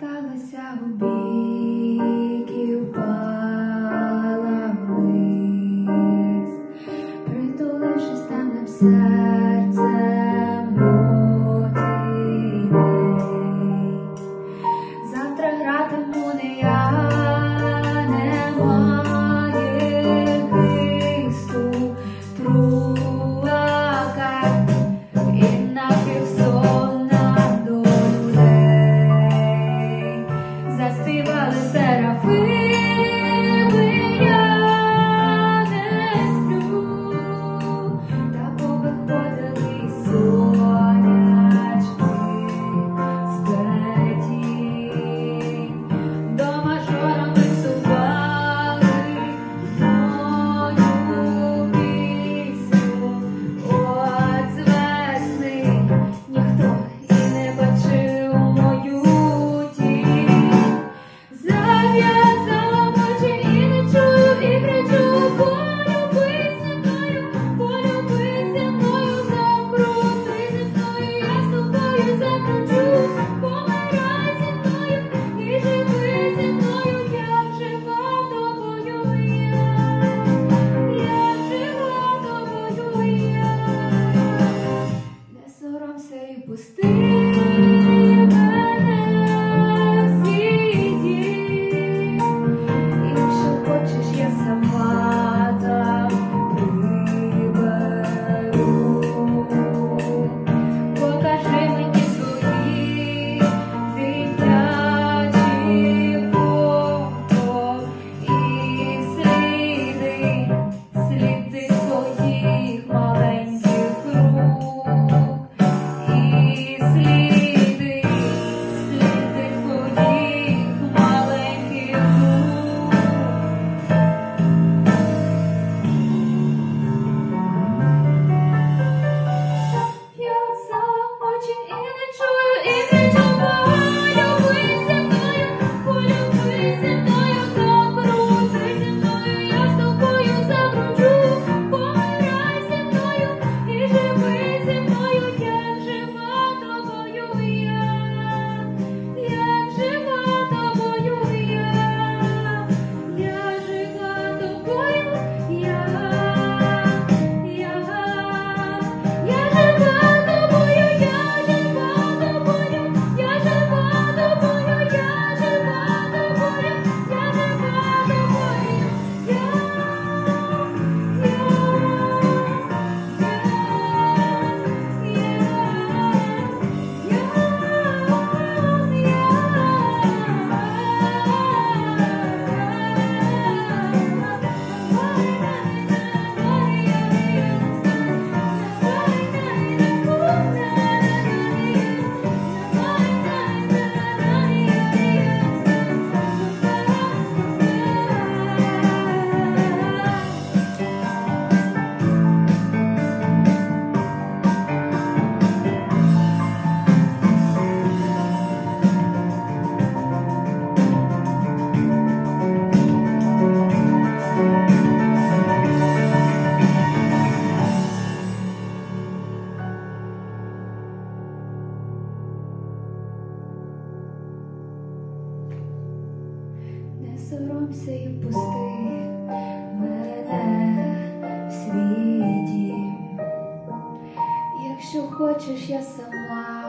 Поверталися в бік і впала вниз, притулившись там на все. співали серафи. Você соромся і пусти мене в свій дім, якщо хочеш, я сама.